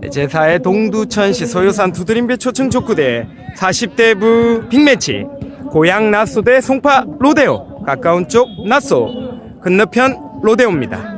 네, 제4회 동두천시 소요산 두드림배 초청 족구대 40대 부 빅매치. 고양 나소 대 송파 로데오. 가까운 쪽 나소. 건너편 로데오입니다.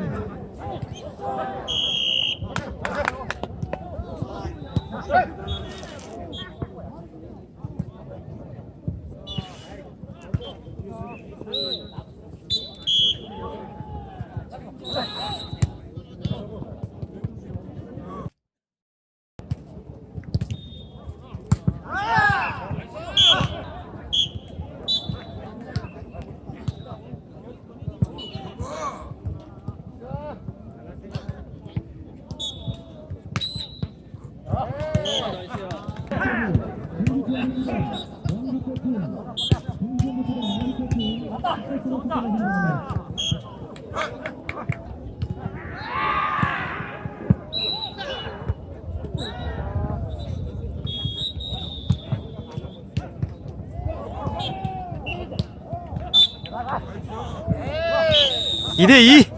이대2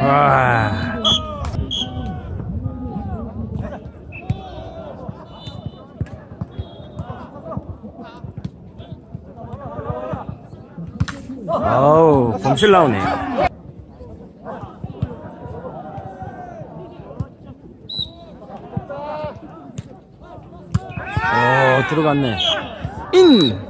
와. 아우, 범실 나오네. 어, 들어갔네. 인!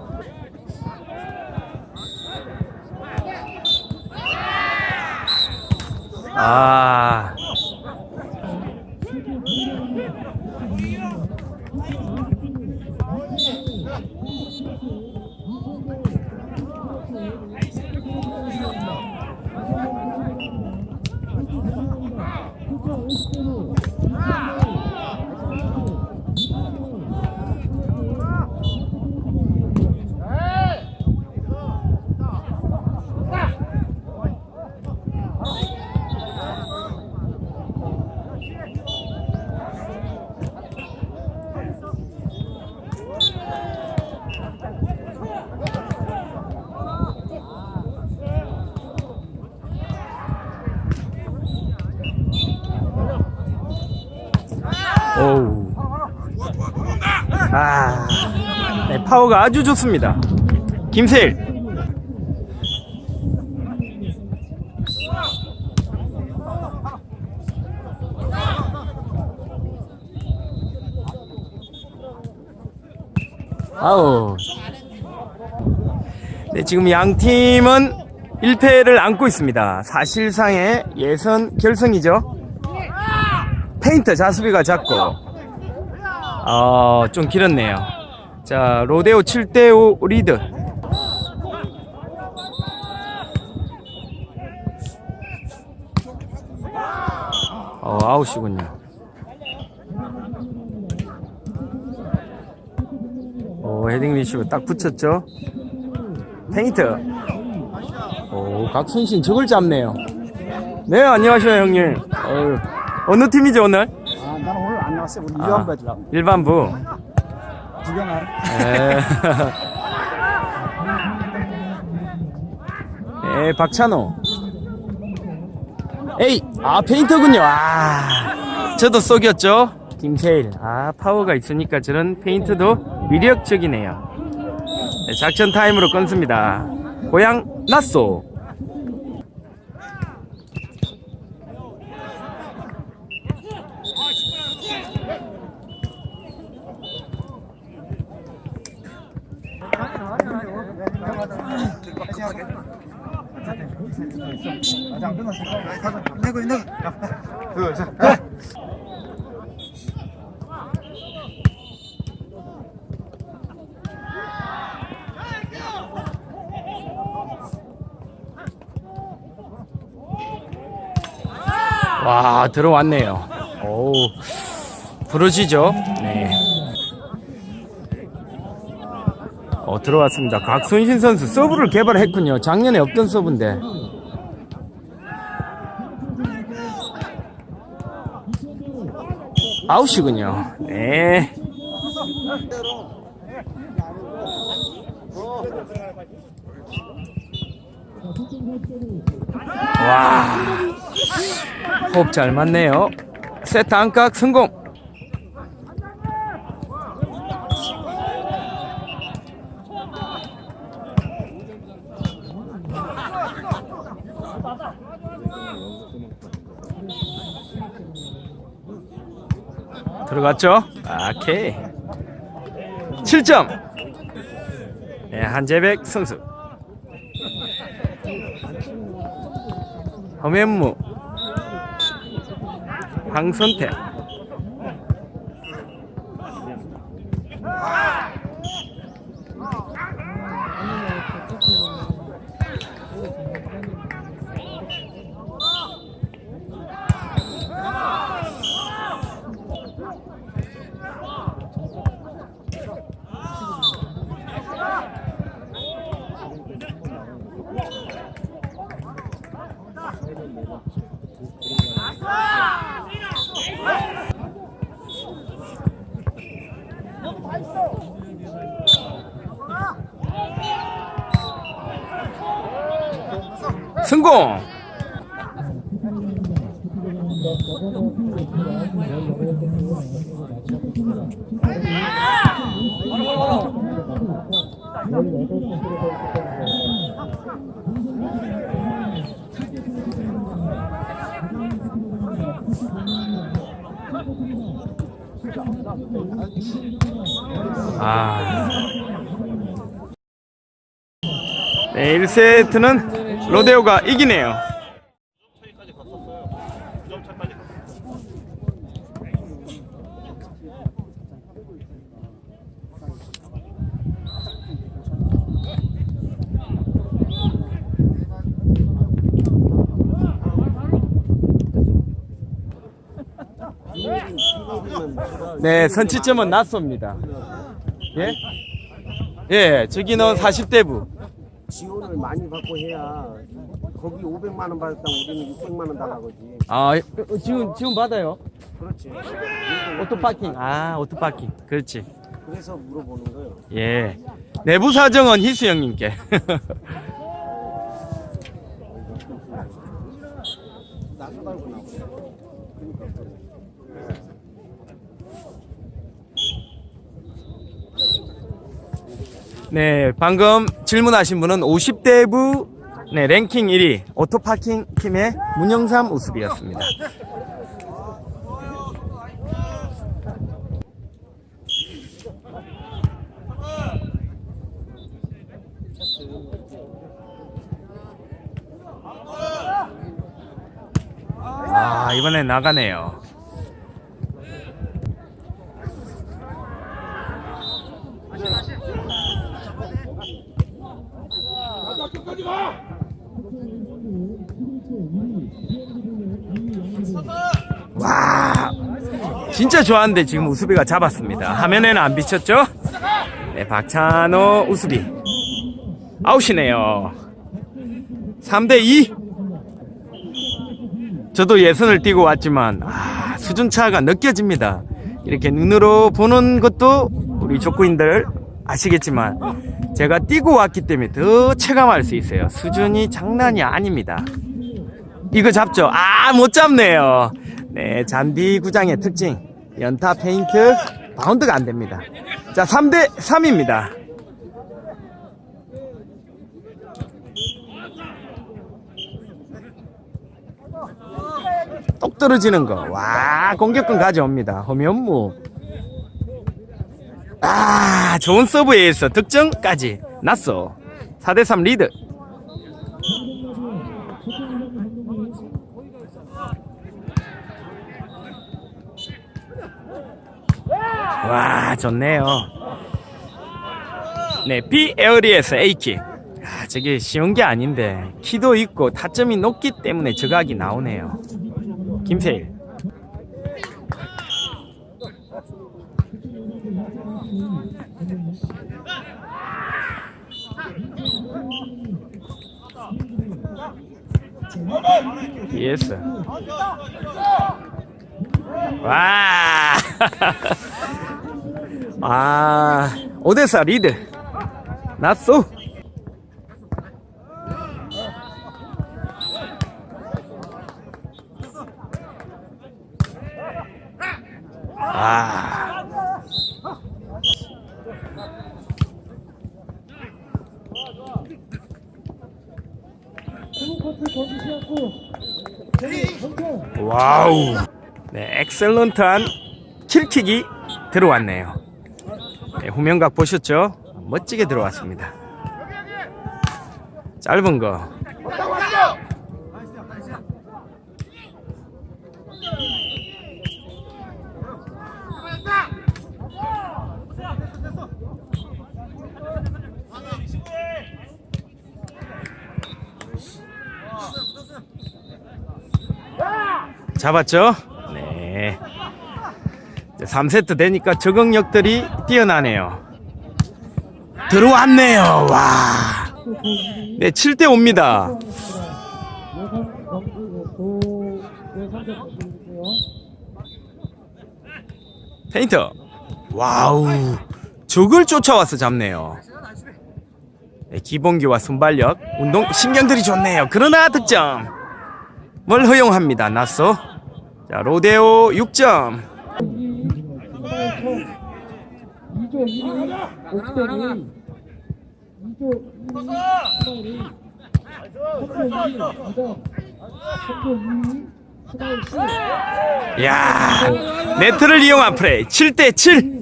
오우. 아, 네, 파워가 아주 좋습니다. 김세일. 아우. 네, 지금 양 팀은 1패를 안고 있습니다. 사실상의 예선 결승이죠. 페인트 자수비가 작고 어, 좀 길었네요. 자, 로데오 7대5 리드. 어, 아웃이군요. 오, 헤딩 리시브 딱 붙였죠? 페인트. 오, 각순신 저걸 잡네요. 네, 안녕하세요, 형님. 어휴, 어느 팀이죠, 오늘? 아, 나는 오늘 안 나왔어요. 우리 거 해주려고. 일반부. 구경하러. 네. 네, 박찬호. 에이, 아, 페인터군요. 아, 저도 쏘겼죠? 김세일. 아, 파워가 있으니까 저런 페인트도 위력적이네요. 네, 작전 타임으로 끊습니다. 고향 나쏘. 내고 있는 둘, 셋. 와, 들어왔네요. 오, 부러지죠? 네. 어, 들어왔습니다. 각손신 선수 서브를 개발했군요. 작년에 없던 서브인데. 아웃이군요. 네. 와. 호흡 잘 맞네요. 세트 안각 성공. 들어갔죠? 오케이. 7점. 네, 한재백 선수. 허면무. 황선택. 성공. 아. 네, 1세트는 로데오가 이기네요. 네, 선취점은 낮습니다. 예? 예, 저기는 40대부. 지원을 많이 받고 해야 거기 500만 원 받았다 우리는 600만 원 달라고지. 아, 어, 지금, 지금 받아요? 그렇지. 오토 파킹. 아, 오토 파킹. 그렇지. 그래서 물어보는 거예요. 예. 내부 사정은 희수 형님께. 나서 달고 네, 방금 질문하신 분은 50대 부 네, 랭킹 1위 오토파킹 팀의 문영삼 우수비였습니다. 아, 이번에 나가네요. 와, 진짜 좋아하는데 지금 우수비가 잡았습니다. 화면에는 안 비쳤죠? 네, 박찬호 우수비. 아웃이네요. 3대2. 저도 예선을 뛰고 왔지만, 아, 수준차가 느껴집니다. 이렇게 눈으로 보는 것도 우리 족구인들 아시겠지만, 제가 뛰고 왔기 때문에 더 체감할 수 있어요. 수준이 장난이 아닙니다. 이거 잡죠? 아, 못 잡네요. 네, 잔디 구장의 특징. 연타 페인트, 바운드가 안 됩니다. 자, 3대 3입니다. 똑 떨어지는 거. 와, 공격권 가져옵니다. 허면무. 아, 좋은 서브에 의해서 득점까지 났어. 4대 3 리드. 와 좋네요 네 B 에어리에서 A킥 아, 저게 쉬운 게 아닌데 키도 있고 타점이 높기 때문에 저각이 나오네요 김세일. 예스. 와. 아, 오데사 리드. 나쏘. 아. 와우. 네, 엑셀런트한 킬킥이 들어왔네요. 네, 후면각 보셨죠? 멋지게 들어왔습니다. 짧은 거. 잡았죠? 네. 이제 3세트 되니까 적응력들이 뛰어나네요. 들어왔네요. 와. 네, 7대 5입니다. 페인터. 와우. 적을 쫓아와서 잡네요. 네, 기본기와 순발력, 운동 신경들이 좋네요. 그러나 득점. 뭘 허용합니다. 나서. 자, 로데오 6점. 2조 1위 옥대리 2조 2위 스마일이 3조 2위 이덕 3조 2위 스마일 씨 야 네트를 이용한 플레이 7대 7.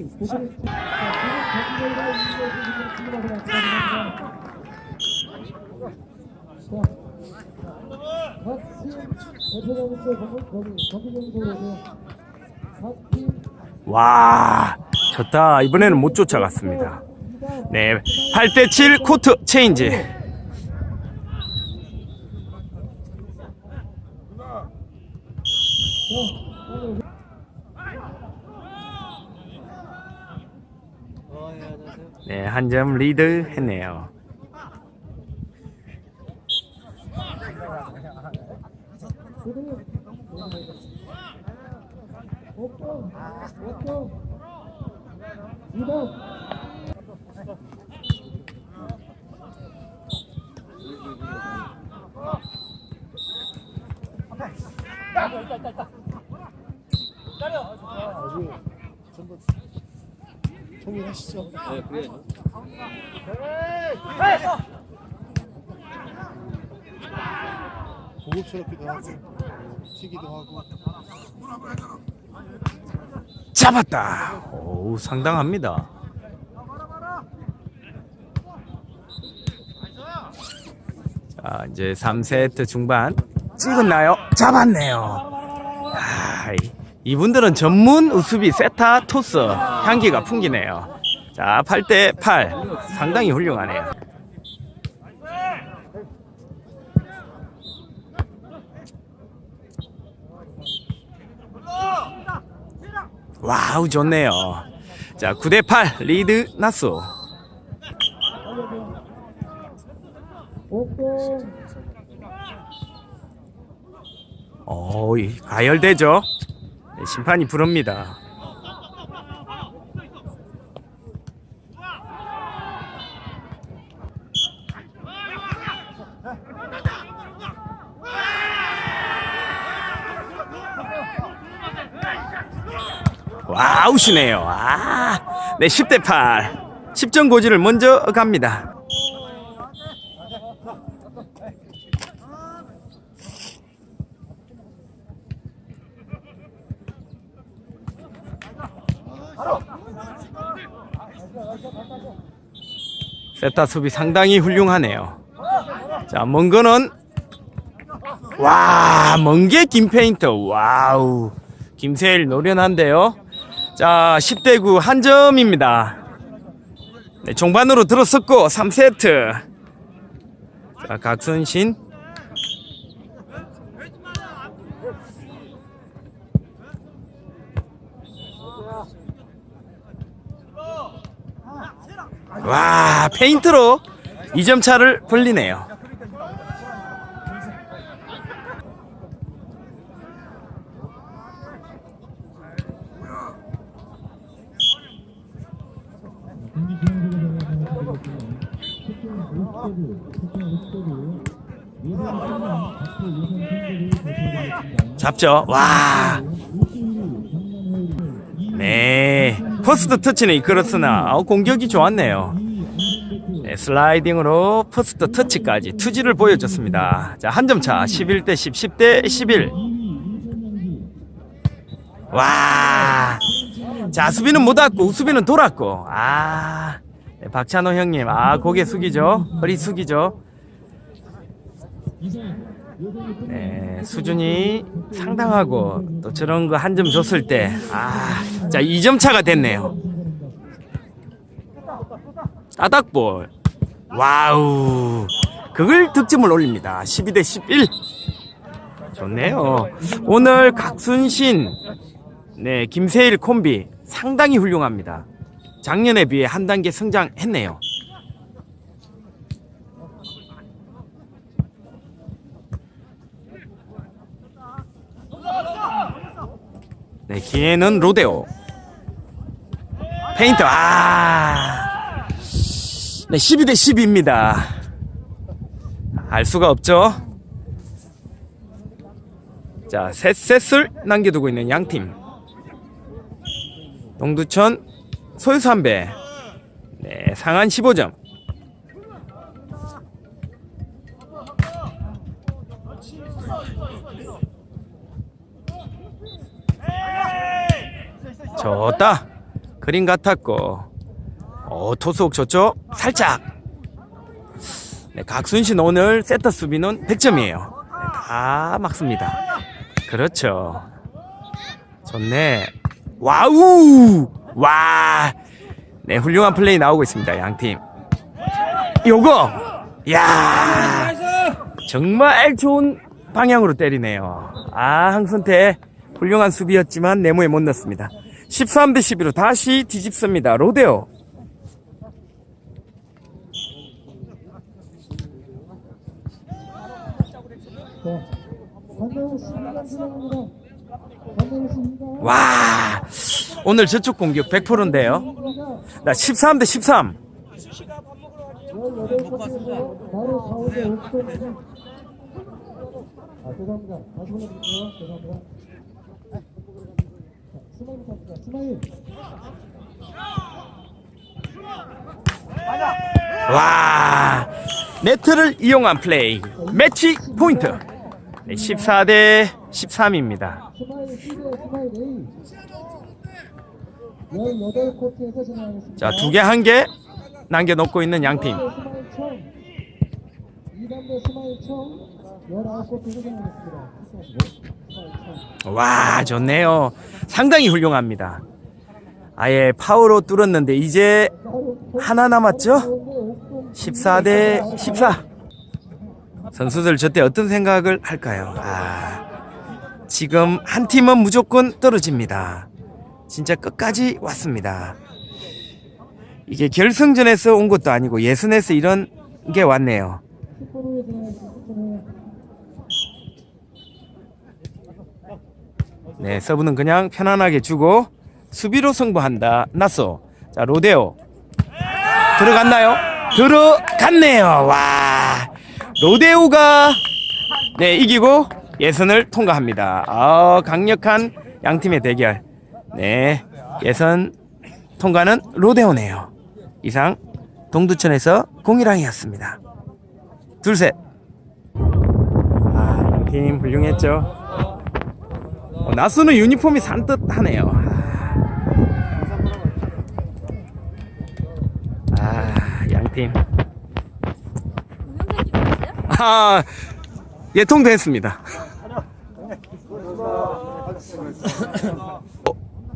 와, 좋다. 이번에는 못 쫓아갔습니다. 네, 8대 7 코트 체인지. 네, 한 점 리드 했네요. 옥동 옥동 이덕 고급스럽기도 하고 튀기도 하고 잡았다. 오, 상당합니다. 자, 이제 3세트 중반 찍었나요? 잡았네요. 아, 이- 이분들은 전문 우수비 세타 토스 향기가 풍기네요. 자, 8대 8 상당히 훌륭하네요. 와우 좋네요. 자, 9대 8 리드 나쏘. 옥동 어, 이 가열되죠? 네, 심판이 부릅니다. 와, 아웃이네요. 아, 네, 10대 8. 10점 고지를 먼저 갑니다. 세타 수비 상당히 훌륭하네요. 자, 먼 거는 와, 먼게 김페인터. 와우. 김세일 노련한데요. 자 10대 9 한 점입니다. 네, 종반으로 들어섰고 3세트. 자 각선신. 와 페인트로 2점 차를 벌리네요. 잡죠. 와. 네. 퍼스트 터치는 이끌었으나 어, 공격이 좋았네요. 네, 슬라이딩으로 퍼스트 터치까지 투지를 보여줬습니다. 자, 한 점 차. 11대 10, 10대 11. 와. 자, 수비는 못 왔고, 수비는 돌았고. 아. 네, 박찬호 형님. 아, 고개 숙이죠. 허리 숙이죠. 네, 수준이 상당하고 또 저런 거 한 점 줬을 때, 아, 자, 2점 차가 됐네요. 따닥볼. 와우. 그걸 득점을 올립니다. 12대 11. 좋네요. 오늘 각순신, 네, 김세일 콤비 상당히 훌륭합니다. 작년에 비해 한 단계 성장했네요. 네, 기회는 로데오. 페인트, 아. 네, 12대 10입니다. 알 수가 없죠? 자, 셋 셋을 남겨두고 있는 양 팀. 동두천 소유수 한 배. 네, 상한 15점. 좋다. 그림 같았고. 어, 토속 좋죠? 살짝. 네, 각순신 오늘 세터 수비는 100점이에요. 네, 다 막습니다. 그렇죠. 좋네. 와우! 와! 네, 훌륭한 플레이 나오고 있습니다. 양 팀. 요거! 야 정말 좋은 방향으로 때리네요. 아, 항선태 훌륭한 수비였지만 네모에 못 넣습니다. 13대 11로 다시 뒤집습니다. 로데오. 자, 와, 오늘 저쪽 공격 100%인데요. 나 13 대 13. 18번째에서 바로 가운데 옥동 아 죄송합니다 다시 보내드릴게요 죄송합니다 자, 스마일 갑니다 스마일 와, 네트를 이용한 플레이. 매치 포인트. 네, 14대 13입니다. 스마일 C대 스마일 A 18코트에서 진행하겠습니다 자, 두 개, 한 개 남겨 놓고 있는 양팀. 스마일 청 2단대 스마일 청 19코트에서 진행하겠습니다 스마일 청 와, 좋네요. 상당히 훌륭합니다. 아예 파워로 뚫었는데 이제 하나 남았죠? 14대 14. 선수들 저 때 어떤 생각을 할까요? 아, 지금 한 팀은 무조건 떨어집니다. 진짜 끝까지 왔습니다. 이게 결승전에서 온 것도 아니고 예선에서 이런 게 왔네요. 10%에 진행하겠습니다 10%에 네, 서브는 그냥 편안하게 주고 수비로 승부한다. 나소. 자, 로데오. 들어갔나요? 들어갔네요. 와. 로데오가 네, 이기고 예선을 통과합니다. 아, 강력한 양팀의 대결. 네. 예선 통과는 로데오네요. 이상 동두천에서 공일항이었습니다. 둘 셋. 아, 양팀 훌륭했죠. 어, 나수는 유니폼이 산뜻하네요. 아, 양팀. 아, 예통도 했습니다. 어,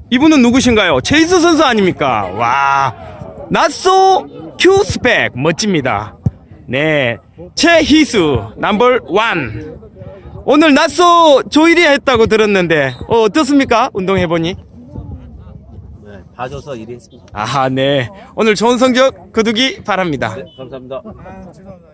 이분은 누구신가요? 체이스 선수 아닙니까? 와, 나소 큐 스펙 멋집니다. 네, 최희수 넘버 원. 오늘 낮소 조일이 했다고 들었는데 어, 어떻습니까? 운동해 보니 봐줘서 일했습니다. 아, 네. 오늘 좋은 성적 거두기 바랍니다. 네, 감사합니다. 아.